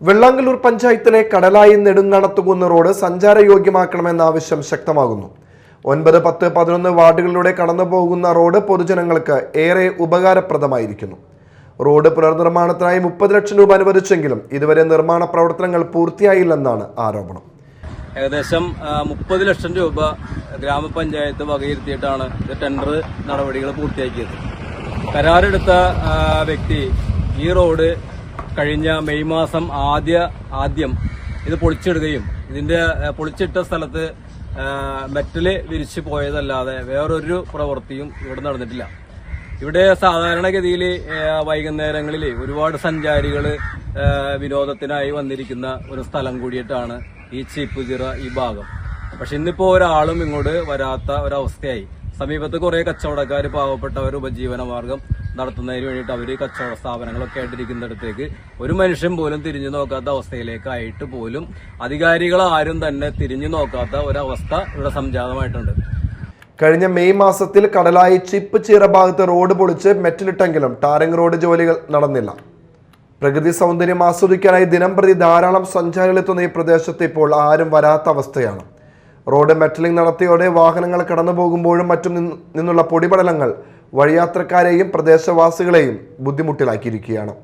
വെള്ളാങ്കല്ലൂർ പഞ്ചായത്തിലെ കടലായി നെടുങ്ങണത്തുകുന്ന് റോഡ് സഞ്ചാരയോഗ്യമാക്കണമെന്ന ആവശ്യം ശക്തമാകുന്നു. ഒൻപത് പത്ത് പതിനൊന്ന് വാർഡുകളിലൂടെ കടന്നു പോകുന്ന റോഡ് പൊതുജനങ്ങൾക്ക് ഏറെ ഉപകാരപ്രദമായിരിക്കുന്നു. റോഡ് പുനർനിർമ്മാണത്തിനായി മുപ്പത് ലക്ഷം രൂപ അനുവദിച്ചെങ്കിലും ഇതുവരെ നിർമ്മാണ പ്രവർത്തനങ്ങൾ പൂർത്തിയായില്ലെന്നാണ് ആരോപണം. ഏകദേശം മുപ്പത് ലക്ഷം രൂപ ഗ്രാമപഞ്ചായത്ത് വകയിരുത്തിയിട്ടാണ് ടെൻഡർ നടപടികൾ പൂർത്തിയാക്കിയത്. കരാറെടുത്ത വ്യക്തി ഈ റോഡ് കഴിഞ്ഞ മെയ് മാസം ആദ്യ ആദ്യം ഇത് പൊളിച്ചിടുകയും ഇതിന്റെ പൊളിച്ചിട്ട സ്ഥലത്ത് മെറ്റൽ വിരിച്ചു പോയതല്ലാതെ വേറൊരു പ്രവൃത്തിയും ഇവിടെ നടന്നിട്ടില്ല. ഇവിടെ സാധാരണഗതിയിൽ വൈകുന്നേരങ്ങളിൽ ഒരുപാട് സഞ്ചാരികൾ വിനോദത്തിനായി വന്നിരിക്കുന്ന ഒരു സ്ഥലം കൂടിയിട്ടാണ് ഈ ചീപ്പുചിറ ഈ ഭാഗം. പക്ഷെ ഇന്നിപ്പോൾ ഒരാളും ഇങ്ങോട്ട് വരാത്ത ഒരവസ്ഥയായി. സമീപത്ത് കുറേ കച്ചവടക്കാർ പാവപ്പെട്ടവർ ഉപജീവന മാർഗം നടത്തുന്നതിന് വേണ്ടിയിട്ട് അവർ കച്ചവട സ്ഥാപനങ്ങളൊക്കെ ആയിട്ടിരിക്കുന്നിടത്തേക്ക് ഒരു മനുഷ്യൻ പോലും തിരിഞ്ഞു നോക്കാത്ത അവസ്ഥയിലേക്കായിട്ട് പോലും അധികാരികൾ ആരും തന്നെ തിരിഞ്ഞു നോക്കാത്ത ഒരവസ്ഥ ഇവിടെ സംജാതമായിട്ടുണ്ട്. കഴിഞ്ഞ മെയ് മാസത്തിൽ കടലായി ചിപ്പ് ചീറ ഭാഗത്ത് റോഡ് പൊളിച്ച് മെറ്റലിട്ടെങ്കിലും ടാറിംഗ് റോഡ് ജോലികൾ നടന്നില്ല. പ്രകൃതി സൗന്ദര്യം ആസ്വദിക്കാനായി ദിനംപ്രതി ധാരാളം സഞ്ചാരികളെത്തുന്ന ഈ പ്രദേശത്ത് ഇപ്പോൾ ആരും വരാത്ത അവസ്ഥയാണ്. റോഡ് മെറ്റലിംഗ് നടത്തിയോടെ വാഹനങ്ങൾ കടന്നു പോകുമ്പോഴും മറ്റും നിന്നുള്ള പൊടിപടലങ്ങൾ വഴിയാത്രക്കാരെയും പ്രദേശവാസികളെയും ബുദ്ധിമുട്ടിലാക്കിയിരിക്കുകയാണ്.